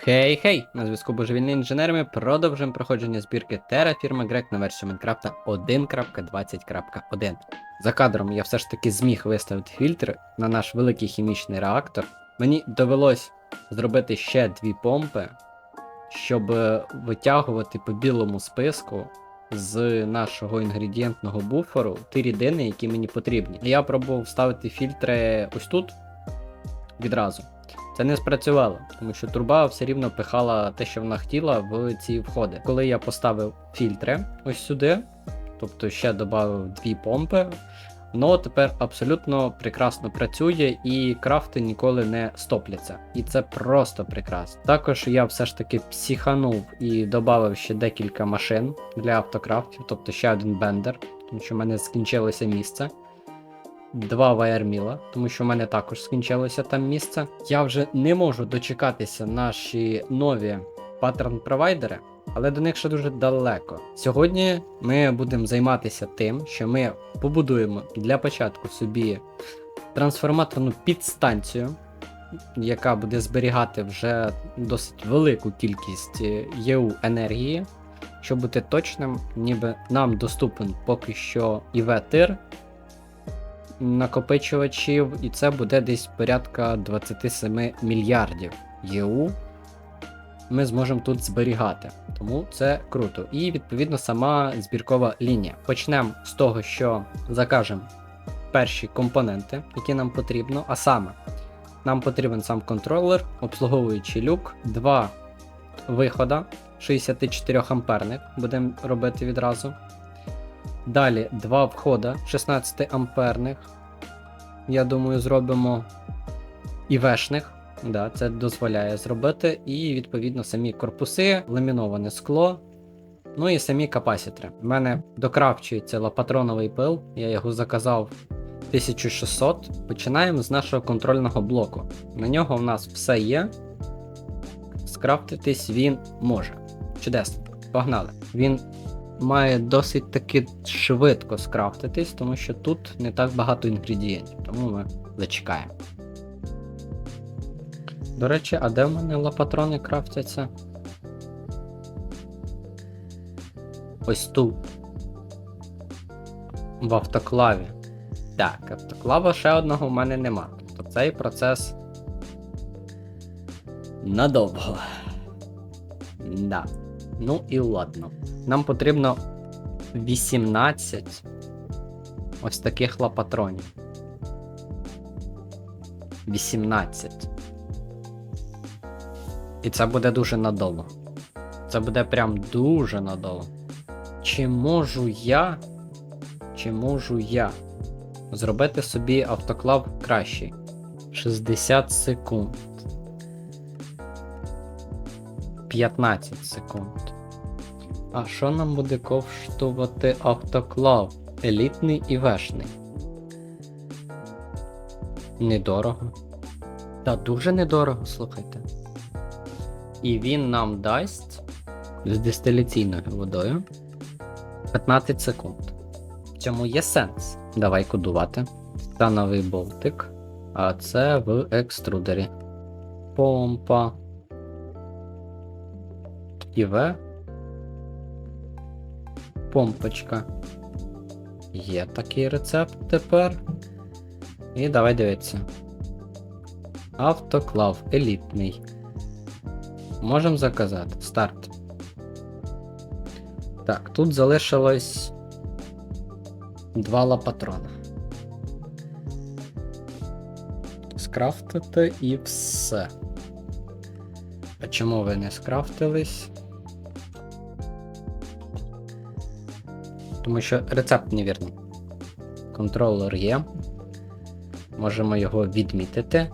Хей-хей! На зв'язку божевільні інженери ми продовжуємо проходження збірки Terraform Greg на версію Майнкрафта 1.20.1. За кадром я все ж таки зміг виставити фільтр на наш великий хімічний реактор. Мені довелось зробити ще дві помпи, щоб е, витягувати по білому списку з нашого інгредієнтного буферу ті рідини, які мені потрібні. Я пробував ставити фільтри ось тут відразу. Це не спрацювало, тому що труба все рівно пихала те, що вона хотіла в ці входи. Коли я поставив фільтри ось сюди, тобто ще додав дві помпи, воно тепер абсолютно прекрасно працює і крафти ніколи не стопляться. І це просто прекрасно. Також я все ж таки психанув і додав ще декілька машин для автокрафтів, тобто ще один бендер, тому що в мене скінчилося місце два ваєрміла, тому що в мене також скінчилося там місце. Я вже не можу дочекатися наші нові паттерн провайдери, але до них ще дуже далеко. Сьогодні ми будемо займатися тим, що ми побудуємо для початку собі трансформаторну підстанцію. Яка буде зберігати вже досить велику кількість е, ЄУ енергії. Щоб бути точним, ніби нам доступен поки що ІВ-тир, накопичувачів, і це буде десь порядка 27 мільярдів ЄУ. Ми зможемо тут зберігати. Тому це круто. І відповідно сама збіркова лінія. Почнемо з того, що закажемо перші компоненти, які нам потрібно. А саме, нам потрібен сам контролер, обслуговуючий люк, два вихода 64 амперних будемо робити відразу. Далі два входа 16 амперних. Я думаю, зробимо ІВшних. Да, це дозволяє зробити. І, відповідно, самі корпуси, ламіноване скло. Ну і самі капасітри. У мене докравчується лапатроновий пил, я його заказав 1600. Починаємо з нашого контрольного блоку. На нього в нас все є. Скрафтитись він може. Чудесно. Погнали. Він має досить таки швидко скрафтитись, тому що тут не так багато інгредієнтів, тому ми зачекаємо. До речі, а де в мене лопатрони крафтяться? Ось тут. В автоклаві. Так, автоклава ще одного в мене нема. Тобто цей процес надовго. Да. Ну і ладно. Нам потрібно 18 ось таких лапатронів. 18. І це буде дуже надовго. Це буде прям дуже надовго. Чи можу я. Чи можу я зробити собі автоклав кращий? 60 секунд. 15 секунд. А що нам буде коштувати автоклав? Елітний і вешний? Недорого. Та дуже недорого, слухайте. І він нам дасть з дистиляційною водою 15 секунд. В цьому є сенс. Давай кодувати. Становий болтик. А це в екструдері. Помпа. ІВ. Помпочка. Є такий рецепт тепер. І давай дивитися. Автоклав елітний. Можемо заказати. Старт. Так, тут залишилось два лапатрона. Скрафтити і все. А чому ви не скрафтились? Тому що рецепт невірний. Контролер є. Можемо його відмітити.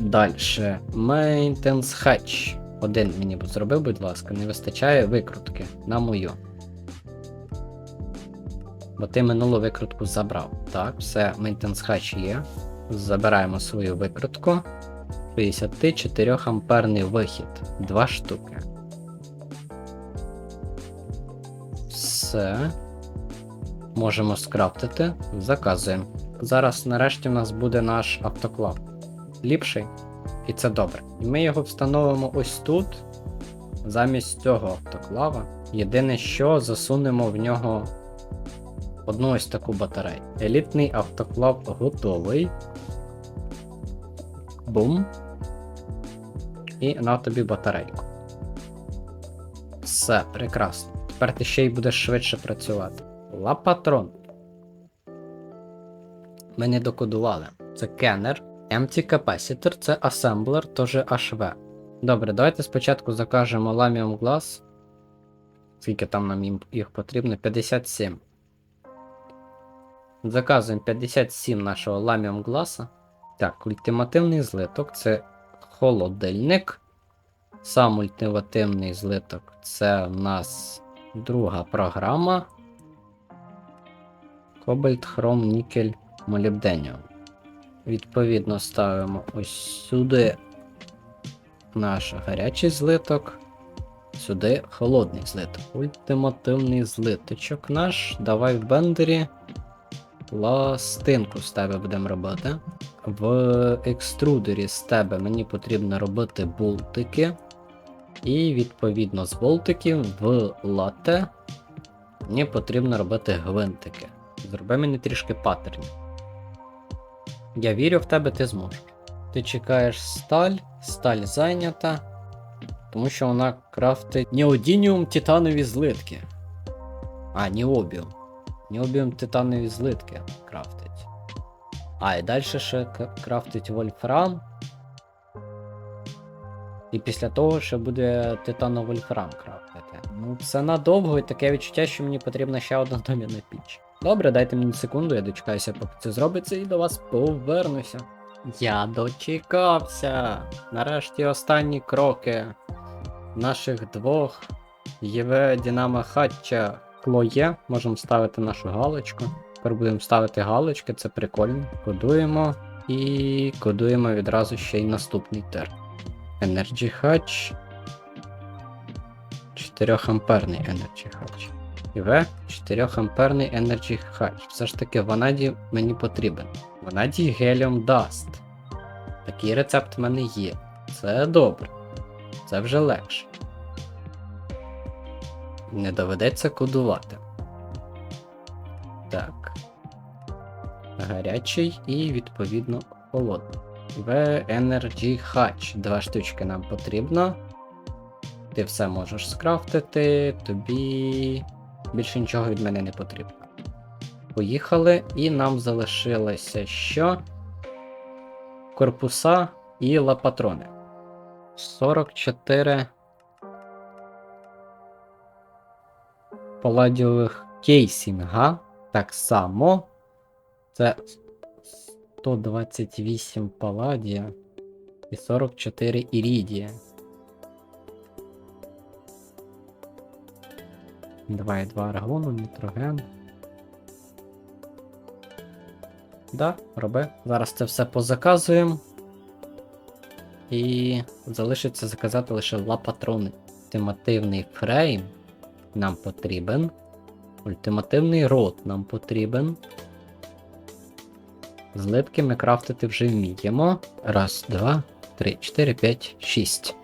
Далі. Maintenance Hatch. Один мені б зробив, будь ласка, не вистачає викрутки на мою. Бо ти минулу викрутку забрав. Так, все, Maintenance Hatch є. Забираємо свою викрутку. 64 амперний вихід. Два штуки. Все. Можемо скрафтити. Заказуємо. Зараз нарешті у нас буде наш автоклав. Ліпший. І це добре. І ми його встановимо ось тут, замість цього автоклава. Єдине, що засунемо в нього одну ось таку батарею. Елітний автоклав готовий. Бум. І на тобі батарейку. Все, прекрасно. Тепер ти ще й будеш швидше працювати. Лапатрон. Ми не докодували. Це кеннер. Empty Capacitor це асемблер, теж HV. Добре, давайте спочатку закажемо Lamium Glass. Скільки там нам їх потрібно? 57. Заказуємо 57 нашого Lamium Glass. Так, ультимативний злиток це холодильник. Сам ультимативний злиток це в нас друга програма. Кобальт, хром, нікель, молібденіум. Відповідно, ставимо ось сюди наш гарячий злиток, сюди холодний злиток. Ультимативний злиточок наш. Давай в бендері пластинку з тебе будемо робити. В екструдері з тебе мені потрібно робити болтики. І відповідно з болтиків в лате мені потрібно робити гвинтики. Зроби мені трішки паттернів. Я вірю в тебе, ти зможеш. Ти чекаєш сталь, сталь зайнята, тому що вона крафтить неодініум титанові злитки. А, ніобіум. Ніобіум титанові злитки крафтить. А, і далі ще крафтить вольфрам. І після того ще буде титано-вольфрам крафтити. Ну, це надовго і таке відчуття, що мені потрібна ще одна дом'яна піч. Добре, дайте мені секунду, я дочекаюся, поки це зробиться, і до вас повернуся. Я дочекався. Нарешті останні кроки наших двох ЄВ Дінамо Хатча Клоє. Можемо ставити нашу галочку. Тепер будемо ставити галочки, це прикольно. Кодуємо і кодуємо відразу ще й наступний тер. Energy Hatch. 4 амперний Energy Hatch. І В 4 амперний Energy Hatch. Все ж таки ванадій мені потрібен. Ванадій Helium Dust. Такий рецепт в мене є. Це добре. Це вже легше. Не доведеться кодувати. Так. Гарячий і відповідно холодний. В Energy Hatch. Два штучки нам потрібно. Ти все можеш скрафтити, тобі більше нічого від мене не потрібно. Поїхали, і нам залишилося що? Корпуса і лапатрони. 44 паладіових кейсінга. Так само. Це 128 паладія і 44 ірідія. 2,2 аргону, нітроген. Да, роби. Зараз це все позаказуємо. І залишиться заказати лише лапатрони. Ультимативний фрейм нам потрібен. Ультимативний рот нам потрібен. Злитки ми крафтити вже вміємо. Раз, два, три, чотири, п'ять, шість.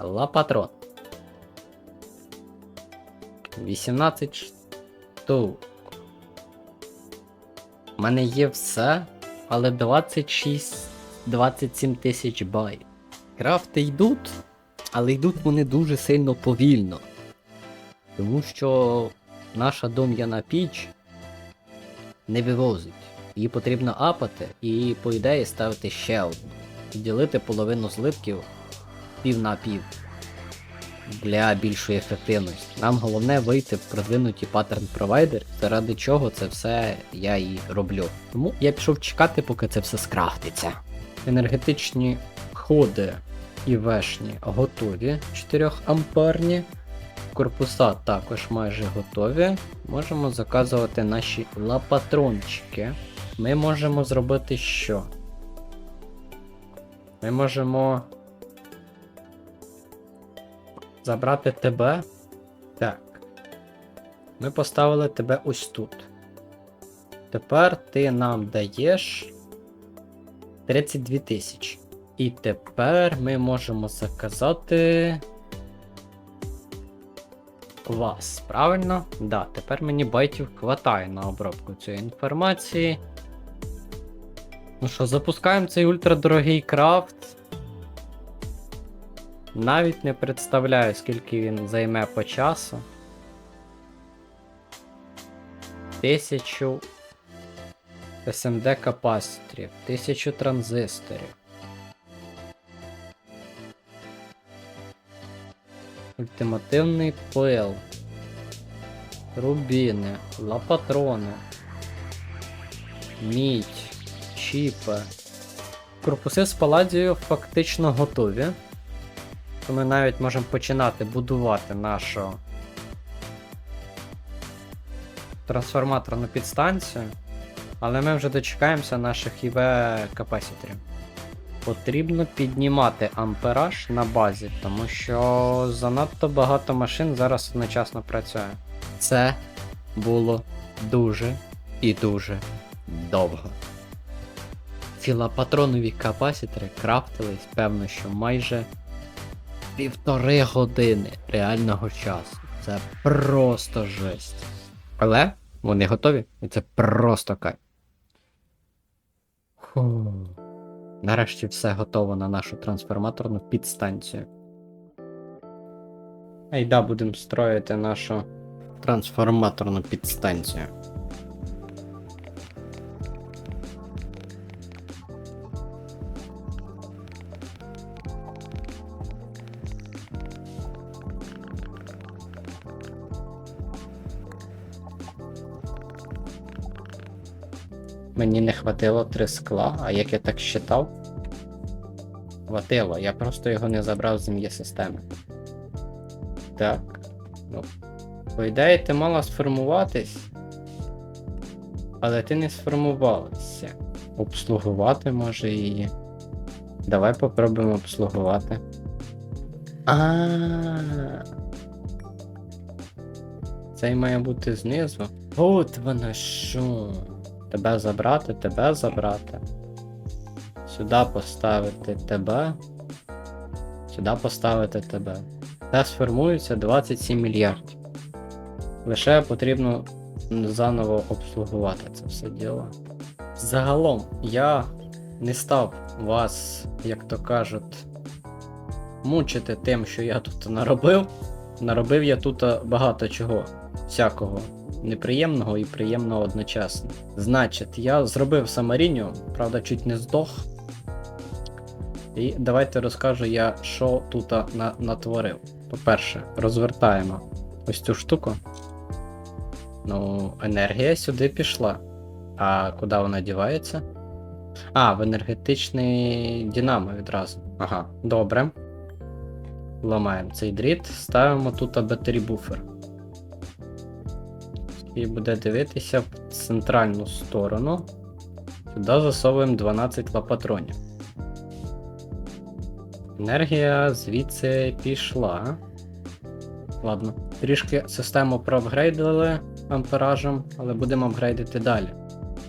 Лапатрон. 18 штук. У мене є все, але 26 27 тисяч байт. Крафти йдуть, але йдуть вони дуже сильно повільно. Тому що наша дом'яна піч не вивозить. Її потрібно апати і, по ідеї, ставити ще одну. І ділити половину злитків пів на пів для більшої ефективності. Нам головне вийти в продвинуті паттерн провайдер, заради чого це все я і роблю. Тому я пішов чекати, поки це все скрафтиться. Енергетичні ходи і вешні готові 4 амперні. Корпуса також майже готові. Можемо заказувати наші лапатрончики. Ми можемо зробити що? Ми можемо забрати тебе. Так. Ми поставили тебе ось тут. Тепер ти нам даєш 32 тисячі. І тепер ми можемо заказати. Вас, правильно? Да, тепер мені байтів хватає на обробку цієї інформації. Ну що, запускаємо цей ультрадорогий крафт. Навіть не представляю, скільки він займе по часу. Тисячу SMD капаситорів, тисячу транзисторів. Ультимативний пил. Рубіни, лапатрони. Мідь, чіпи. Корпуси з паладією фактично готові. То ми навіть можемо починати будувати нашу трансформаторну підстанцію. Але ми вже дочекаємося наших ІВ капасіторів. Потрібно піднімати ампераж на базі, тому що занадто багато машин зараз одночасно працює. Це було дуже і дуже довго. Філопатронові капасітори крафтились, певно, що майже півтори години реального часу. Це просто жесть. Але вони готові, і це просто кайф. Фу. Нарешті все готово на нашу трансформаторну підстанцію. Айда будемо строїти нашу трансформаторну підстанцію. Мені не хватило три скла, а як я так считав? Хватило, я просто його не забрав з ім'я системи. Так. Ну. По ідеї, ти мала сформуватись. Але ти не сформувалася. Обслугувати може її. Давай попробуємо обслугувати. А. Цей має бути знизу. От вона що. Тебе забрати, тебе забрати. Сюди поставити тебе. Сюди поставити тебе. Та сформується 27 мільярдів. Лише потрібно заново обслугувати це все діло. Загалом, я не став вас, як то кажуть, мучити тим, що я тут наробив. Наробив я тут багато чого, всякого неприємного і приємного одночасно. Значить, я зробив Самаріню, правда, чуть не здох. І давайте розкажу я, що тут на- натворив. По-перше, розвертаємо ось цю штуку. Ну, енергія сюди пішла. А куди вона дівається? А, в енергетичний Динамо відразу. Ага, добре. Ламаємо цей дріт, ставимо тут батарі буфер. І буде дивитися в центральну сторону. Сюди засовуємо 12 лапатронів. Енергія звідси пішла. Ладно, трішки систему проапгрейдили амперажем, але будемо апгрейдити далі.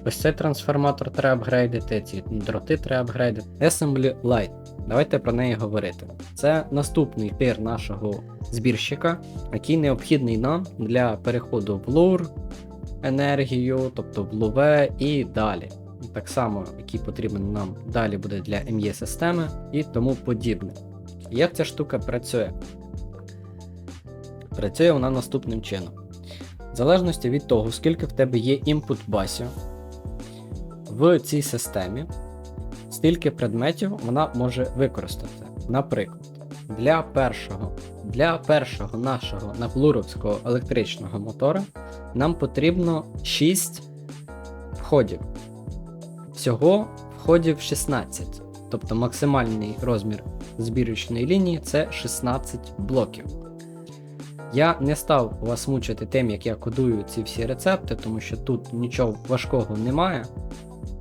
Ось цей трансформатор треба апгрейдити, ці дроти треба апгрейдити. Assembly Light. Давайте про неї говорити. Це наступний тир нашого збірщика, який необхідний нам для переходу в лур, енергію, тобто в луве і далі. Так само, який потрібен нам далі буде для МЄ системи і тому подібне. Як ця штука працює? Працює вона наступним чином. В залежності від того, скільки в тебе є інпут басів в цій системі, стільки предметів вона може використати. Наприклад, для першого, для першого нашого наплуровського електричного мотора нам потрібно 6 входів. Всього входів 16. Тобто максимальний розмір збірочної лінії це 16 блоків. Я не став вас мучити тим, як я кодую ці всі рецепти, тому що тут нічого важкого немає.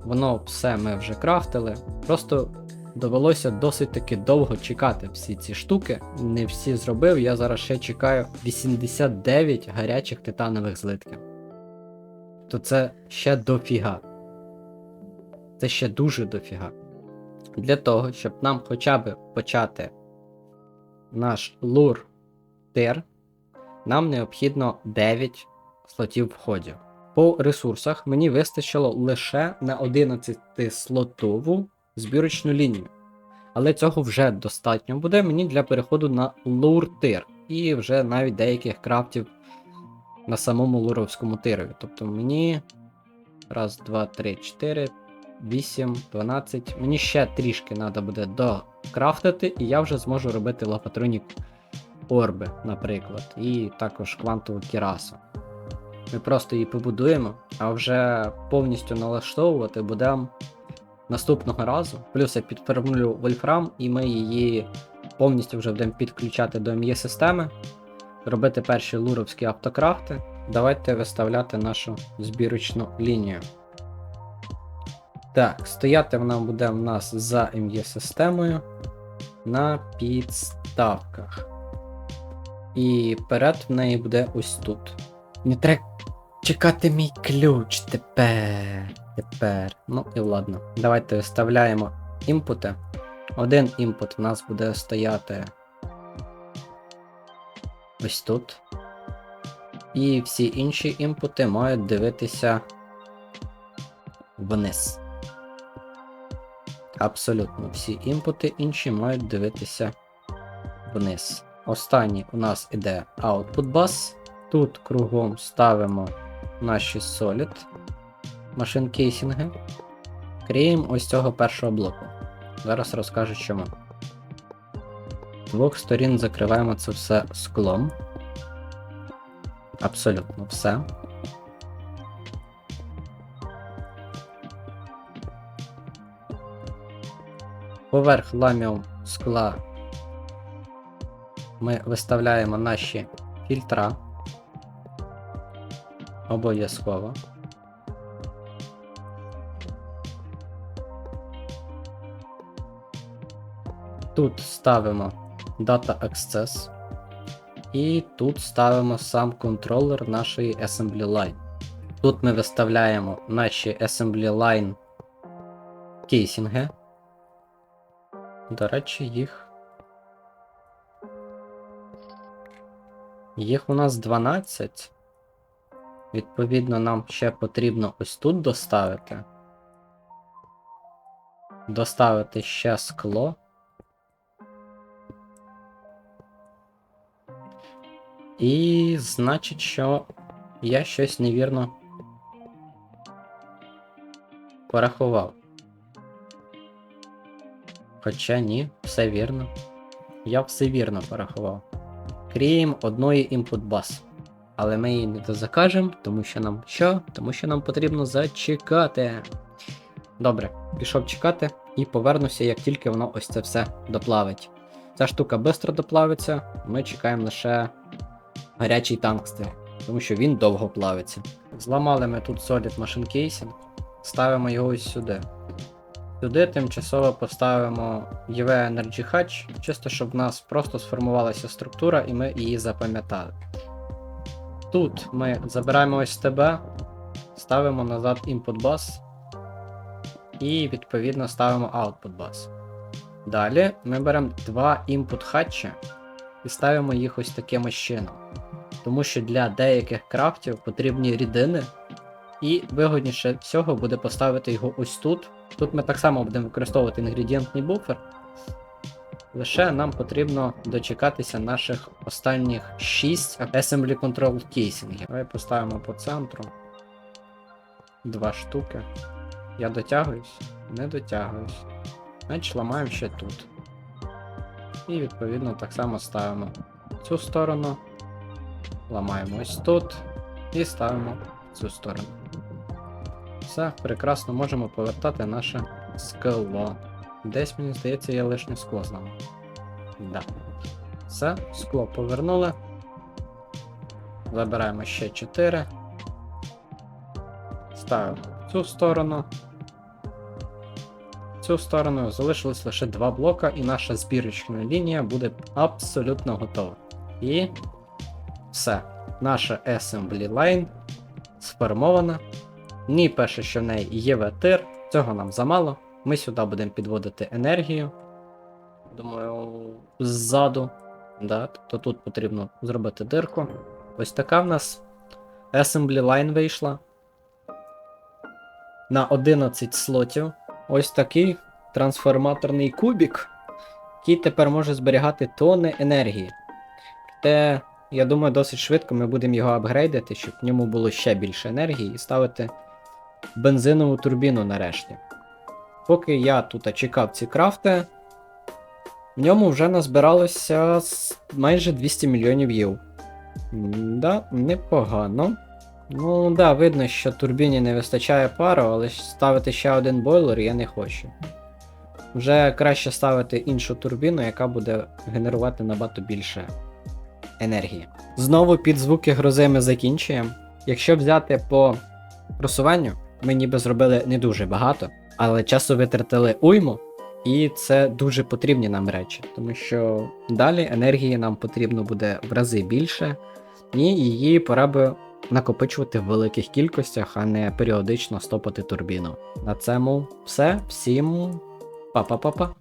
Воно все ми вже крафтили. Просто довелося досить таки довго чекати всі ці штуки. Не всі зробив, я зараз ще чекаю 89 гарячих титанових злитків. То це ще дофіга. Це ще дуже дофіга. Для того, щоб нам хоча б почати наш лур тир, нам необхідно 9 слотів входів. По ресурсах мені вистачило лише на 11 слотову збірочну лінію. Але цього вже достатньо буде мені для переходу на лур-тир. І вже навіть деяких крафтів на самому луровському тирові. Тобто мені. Раз, два, три, чотири, вісім, дванадцять. Мені ще трішки треба буде докрафтити, і я вже зможу робити лапатронік орби, наприклад, і також квантову кірасу. Ми просто її побудуємо, а вже повністю налаштовувати будемо наступного разу. Плюс я підформлю вольфрам, і ми її повністю вже будемо підключати до МЄ системи, робити перші луровські автокрафти. Давайте виставляти нашу збірочну лінію. Так, стояти вона буде в нас за МЄ системою на підставках. І перед в неї буде ось тут. Не треба чекати мій ключ тепер. Тепер. Ну і ладно. Давайте вставляємо імпути. Один імпут в нас буде стояти ось тут. І всі інші імпути мають дивитися вниз. Абсолютно всі імпути інші мають дивитися вниз. Останній у нас іде Output Bus. Тут кругом ставимо наші Solid машин кейсінги. Крім ось цього першого блоку. Зараз розкажу чому. З двох сторін закриваємо це все склом. Абсолютно все. Поверх ламіум скла ми виставляємо наші фільтра. Обов'язково. Тут ставимо Data Access. І тут ставимо сам контролер нашої Assembly Line. Тут ми виставляємо наші Assembly Line кейсінги. До речі, їх. Їх у нас 12. Відповідно, нам ще потрібно ось тут доставити. Доставити ще скло. І значить, що я щось невірно порахував. Хоча ні, все вірно. Я все вірно порахував. Крім одної input баз. Але ми її не дозакажемо, тому що нам що? Тому що нам потрібно зачекати. Добре, пішов чекати і повернуся, як тільки воно ось це все доплавить. Ця штука швидко доплавиться, ми чекаємо лише гарячий танкстер, тому що він довго плавиться. Зламали ми тут Solid Machine Casing, ставимо його ось сюди. Сюди тимчасово поставимо EV Energy Hatch, чисто щоб в нас просто сформувалася структура і ми її запам'ятали. Тут ми забираємо ось тебе, ставимо назад Input Bus і відповідно ставимо Output Bus. Далі ми беремо два input хатчі і ставимо їх ось таким чином. Тому що для деяких крафтів потрібні рідини, і вигодніше всього буде поставити його ось тут. Тут ми так само будемо використовувати інгредієнтний буфер. Лише нам потрібно дочекатися наших останніх 6 Assembly Control кейсінгів. Давай поставимо по центру. Два штуки. Я дотягуюсь? Не дотягуюсь. Значить ламаємо ще тут. І відповідно так само ставимо цю сторону. Ламаємо ось тут і ставимо цю сторону. Все, прекрасно можемо повертати наше скло. Десь, мені здається, я лишнє скло зламав. Да. Все, скло повернули. Забираємо ще 4. Ставимо в цю сторону. В цю сторону залишилось лише два блока, і наша збірочна лінія буде абсолютно готова. І все. Наша Assembly Line сформована. Ні, перше, що в неї є ветир, цього нам замало. Ми сюди будемо підводити енергію. Думаю, ззаду. Да, тобто тут потрібно зробити дирку. Ось така в нас Assembly Line вийшла. На 11 слотів. Ось такий трансформаторний кубік, який тепер може зберігати тонни енергії. Проте, я думаю, досить швидко ми будемо його апгрейдити, щоб в ньому було ще більше енергії і ставити бензинову турбіну нарешті. Поки я тут чекав ці крафти, в ньому вже назбиралося майже 200 мільйонів єв. Да, непогано. Ну, да, видно, що турбіні не вистачає пару, але ставити ще один бойлер я не хочу. Вже краще ставити іншу турбіну, яка буде генерувати набагато більше енергії. Знову під звуки грози ми закінчуємо. Якщо взяти по просуванню, ми ніби зробили не дуже багато, але часу витратили уйму, і це дуже потрібні нам речі, тому що далі енергії нам потрібно буде в рази більше, і її пора би накопичувати в великих кількостях, а не періодично стопати турбіну. На цьому все. Всім па-па-па-па.